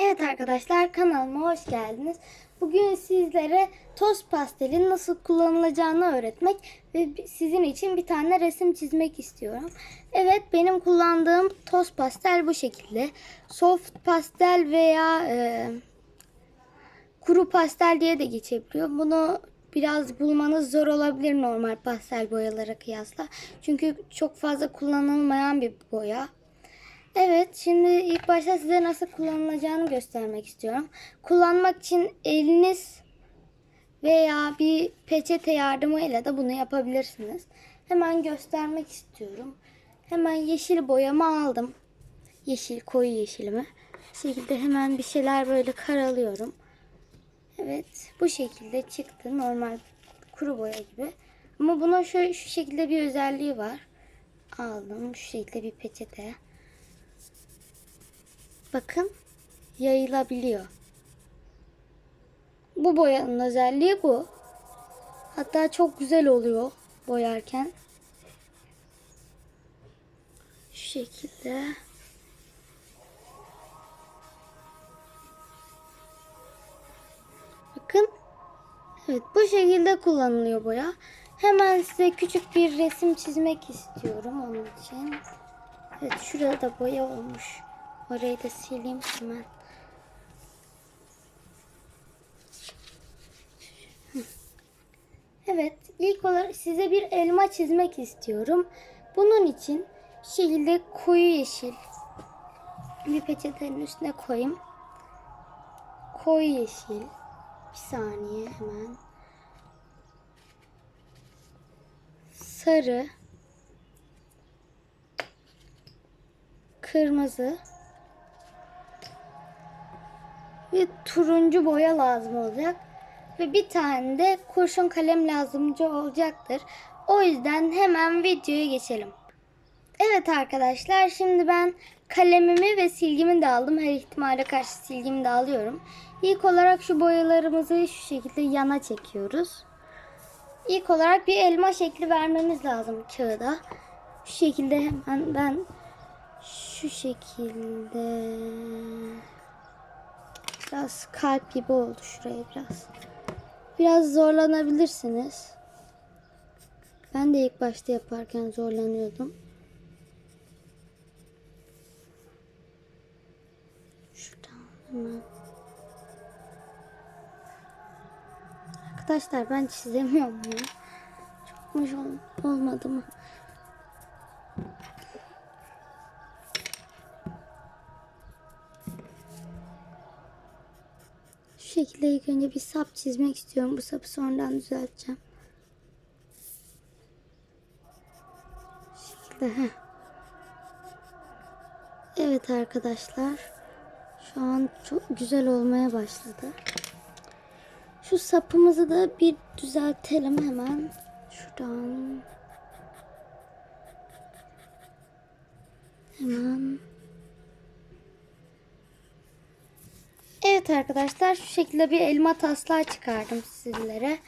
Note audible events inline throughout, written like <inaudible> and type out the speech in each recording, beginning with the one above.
Evet arkadaşlar kanalıma hoş geldiniz. Bugün sizlere toz pastelin nasıl kullanılacağını öğretmek ve sizin için bir tane resim çizmek istiyorum. Evet benim kullandığım toz pastel bu şekilde. Soft pastel veya e, kuru pastel diye de geçebiliyor. Bunu biraz bulmanız zor olabilir normal pastel boyalara kıyasla. Çünkü çok fazla kullanılmayan bir boya. Evet, şimdi ilk başta size nasıl kullanılacağını göstermek istiyorum. Kullanmak için eliniz veya bir peçete yardımıyla da bunu yapabilirsiniz. Hemen göstermek istiyorum. Hemen yeşil boyamı aldım. Yeşil, koyu yeşilimi. Bu şekilde hemen bir şeyler böyle karalıyorum. Evet, bu şekilde çıktı. Normal kuru boya gibi. Ama bunun şöyle şu şekilde bir özelliği var. Aldım şu şekilde bir peçete. Bakın yayılabiliyor. Bu boyanın özelliği bu. Hatta çok güzel oluyor boyarken. Şu şekilde. Bakın. Evet bu şekilde kullanılıyor boya. Hemen size küçük bir resim çizmek istiyorum onun için. Evet şurada da boya olmuş. Orayı da sileyim hemen. Evet, ilk olarak size bir elma çizmek istiyorum. Bunun için şu şekilde koyu yeşil bir peçetenin üstüne koyayım. Koyu yeşil. Bir saniye hemen. Sarı. Kırmızı. Ve turuncu boya lazım olacak. Ve bir tane de kurşun kalem lazımcı olacaktır. O yüzden hemen videoya geçelim. Evet arkadaşlar şimdi ben kalemimi ve silgimi de aldım. Her ihtimale karşı silgimi de alıyorum. İlk olarak şu boyalarımızı şu şekilde yana çekiyoruz. İlk olarak bir elma şekli vermemiz lazım kağıda. Şu şekilde hemen ben şu şekilde Biraz kalp gibi oldu şuraya biraz. Biraz zorlanabilirsiniz. Ben de ilk başta yaparken zorlanıyordum. Şuradan hemen. Arkadaşlar ben çizemiyorum ya. Çok hoş ol- olmadı mı? Şu şekilde ilk önce bir sap çizmek istiyorum. Bu sapı sonradan düzelteceğim. Şu şekilde. Heh. Evet arkadaşlar. Şu an çok güzel olmaya başladı. Şu sapımızı da bir düzeltelim hemen. Şuradan. Hemen. Evet arkadaşlar şu şekilde bir elma taslağı çıkardım sizlere.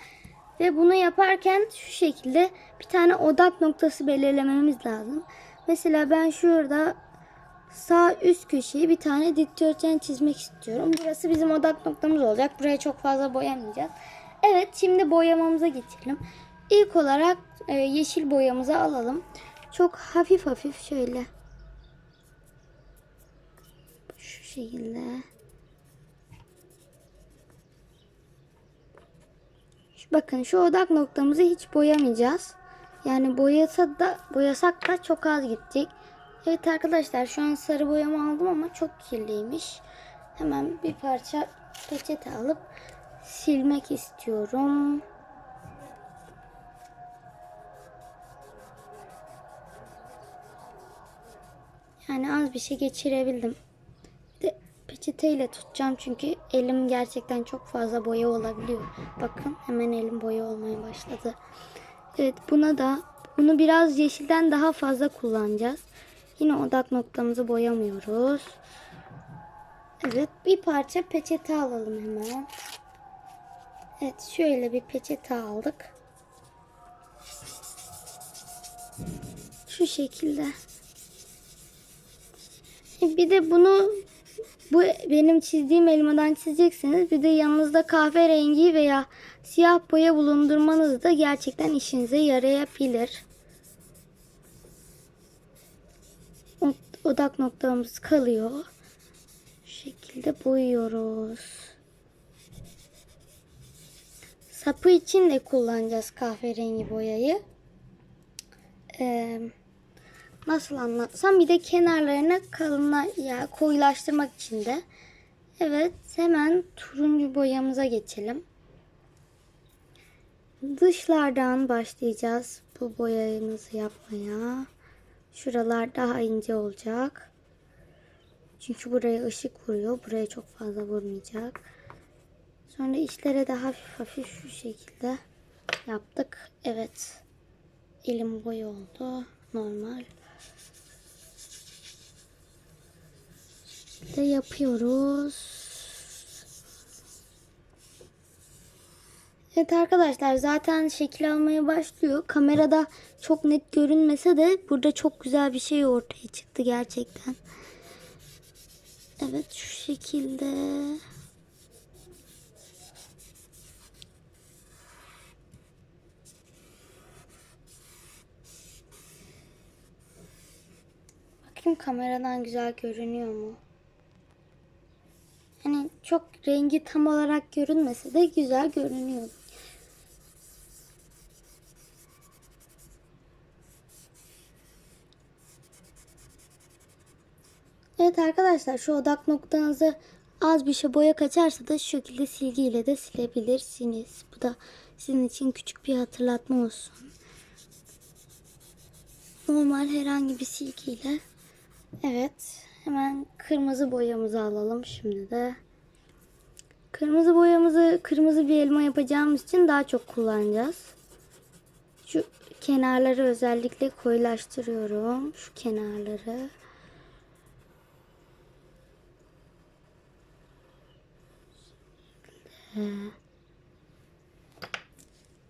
Ve bunu yaparken şu şekilde bir tane odak noktası belirlememiz lazım. Mesela ben şurada sağ üst köşeyi bir tane dikdörtgen çizmek istiyorum. Burası bizim odak noktamız olacak. Buraya çok fazla boyamayacağız. Evet şimdi boyamamıza geçelim. İlk olarak e, yeşil boyamızı alalım. Çok hafif hafif şöyle. Şu şekilde. Bakın şu odak noktamızı hiç boyamayacağız. Yani boyasa da boyasak da çok az gidecek. Evet arkadaşlar şu an sarı boyamı aldım ama çok kirliymiş. Hemen bir parça peçete alıp silmek istiyorum. Yani az bir şey geçirebildim. Peçeteyle tutacağım çünkü elim gerçekten çok fazla boya olabiliyor. Bakın hemen elim boya olmaya başladı. Evet buna da bunu biraz yeşilden daha fazla kullanacağız. Yine odak noktamızı boyamıyoruz. Evet bir parça peçete alalım hemen. Evet şöyle bir peçete aldık. Şu şekilde. Bir de bunu bu benim çizdiğim elmadan çizeceksiniz. Bir de yanınızda kahverengi veya siyah boya bulundurmanız da gerçekten işinize yarayabilir. Odak noktamız kalıyor. Şu şekilde boyuyoruz. Sapı için de kullanacağız kahverengi boyayı. Ee, nasıl anlatsam bir de kenarlarına kalınla ya koyulaştırmak için de. Evet hemen turuncu boyamıza geçelim. Dışlardan başlayacağız bu boyamızı yapmaya. Şuralar daha ince olacak. Çünkü buraya ışık vuruyor. Buraya çok fazla vurmayacak. Sonra içlere de hafif hafif şu şekilde yaptık. Evet. Elim boy oldu. Normal. De yapıyoruz. Evet arkadaşlar zaten şekil almaya başlıyor. Kamerada çok net görünmese de burada çok güzel bir şey ortaya çıktı gerçekten. Evet şu şekilde. Bakayım kameradan güzel görünüyor mu? Hani çok rengi tam olarak görünmese de güzel görünüyor. Evet arkadaşlar şu odak noktanızı az bir şey boya kaçarsa da şu şekilde silgiyle de silebilirsiniz. Bu da sizin için küçük bir hatırlatma olsun. Normal herhangi bir silgiyle. Evet hemen kırmızı boyamızı alalım şimdi de. Kırmızı boyamızı kırmızı bir elma yapacağımız için daha çok kullanacağız. Şu kenarları özellikle koyulaştırıyorum. Şu kenarları.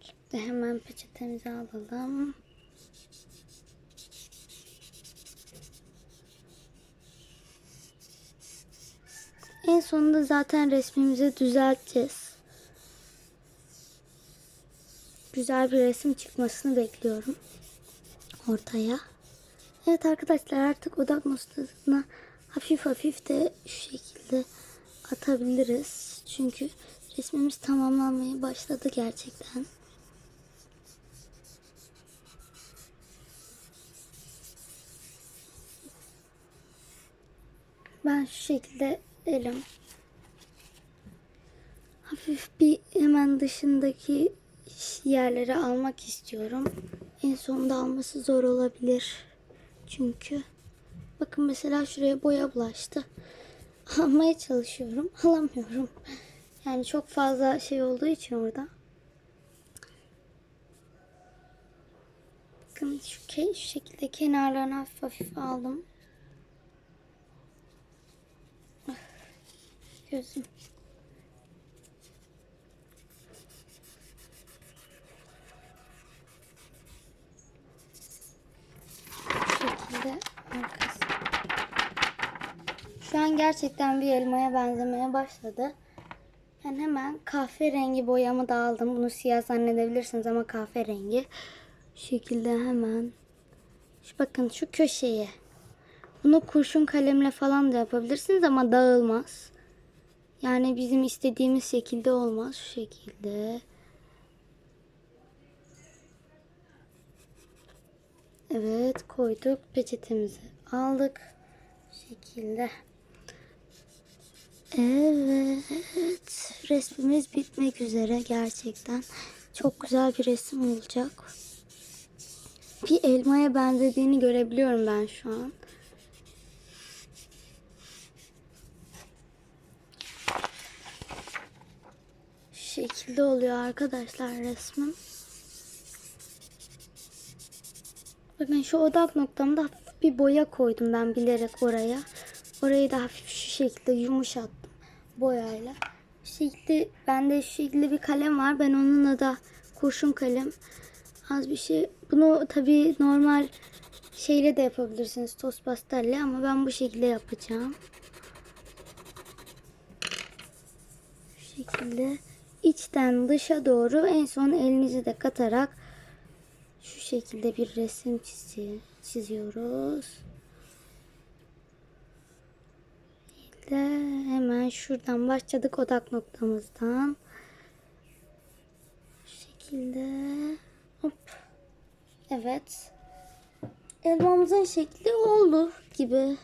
Şimdi hemen peçetemizi alalım. En sonunda zaten resmimizi düzelteceğiz. Güzel bir resim çıkmasını bekliyorum ortaya. Evet arkadaşlar artık odak noktasına hafif hafif de şu şekilde atabiliriz. Çünkü resmimiz tamamlanmaya başladı gerçekten. Ben şu şekilde elim hafif bir hemen dışındaki yerleri almak istiyorum. En sonunda alması zor olabilir. Çünkü bakın mesela şuraya boya bulaştı. <laughs> Almaya çalışıyorum. <laughs> Alamıyorum. Yani çok fazla şey olduğu için orada. Bakın şu, şu şekilde kenarlarını hafif hafif aldım. Gözüm. Şekilde arkası. Şu an gerçekten bir elmaya benzemeye başladı. Ben hemen kahverengi boyamı da aldım. Bunu siyah zannedebilirsiniz ama kahverengi. Şu şekilde hemen. Şu bakın şu köşeye. Bunu kurşun kalemle falan da yapabilirsiniz ama dağılmaz. Yani bizim istediğimiz şekilde olmaz. Şu şekilde. Evet koyduk. Peçetemizi aldık. Bu şekilde. Evet. Resmimiz bitmek üzere gerçekten. Çok güzel bir resim olacak. Bir elmaya benzediğini görebiliyorum ben şu an. Şu şekilde oluyor arkadaşlar resmim. Bakın şu odak noktamda hafif bir boya koydum ben bilerek oraya. Orayı da hafif şu şekilde yumuşattım boyayla. Şu şekilde bende şu şekilde bir kalem var. Ben onunla da kurşun kalem az bir şey. Bunu tabii normal şeyle de yapabilirsiniz toz pastelle ama ben bu şekilde yapacağım. şekilde içten dışa doğru en son elinizi de katarak şu şekilde bir resim çizi, çiziyoruz. de hemen şuradan başladık odak noktamızdan. Şu şekilde hop. Evet. Elmamızın şekli oldu gibi.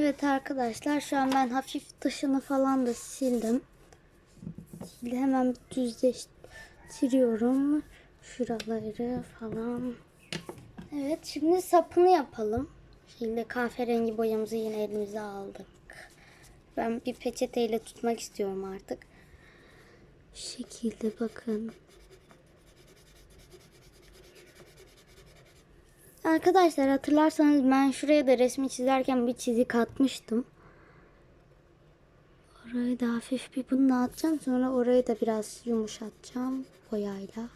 Evet arkadaşlar şu an ben hafif dışını falan da sildim. Şimdi hemen düzleştiriyorum. Şuraları falan. Evet şimdi sapını yapalım. Şimdi kahverengi boyamızı yine elimize aldık. Ben bir peçeteyle tutmak istiyorum artık. Şu şekilde bakın. Arkadaşlar hatırlarsanız ben şuraya da resmi çizerken bir çizik atmıştım. Orayı da hafif bir bununla atacağım. Sonra orayı da biraz yumuşatacağım boyayla.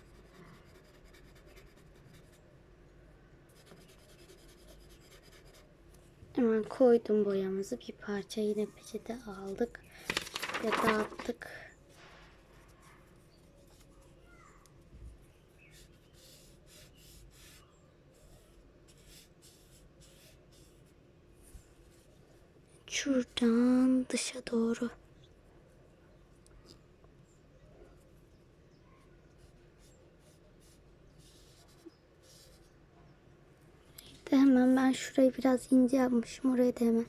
Hemen koydum boyamızı. Bir parça yine peçete aldık. Ve dağıttık. Şuradan dışa doğru. İşte hemen ben şurayı biraz ince yapmışım. Orayı da hemen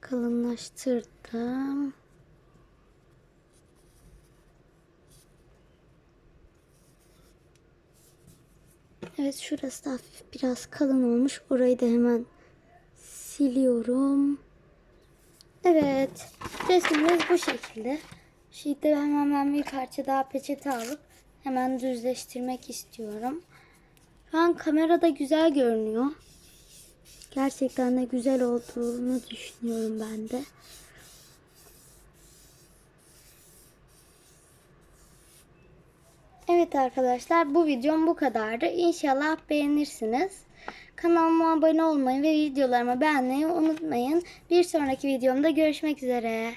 kalınlaştırdım. Evet şurası da hafif biraz kalın olmuş. Orayı da hemen siliyorum. Evet. Resmimiz bu şekilde. Şimdi hemen ben bir parça daha peçete alıp hemen düzleştirmek istiyorum. Şu an kamerada güzel görünüyor. Gerçekten de güzel olduğunu düşünüyorum ben de. Evet arkadaşlar bu videom bu kadardı. İnşallah beğenirsiniz. Kanalıma abone olmayı ve videolarımı beğenmeyi unutmayın. Bir sonraki videomda görüşmek üzere.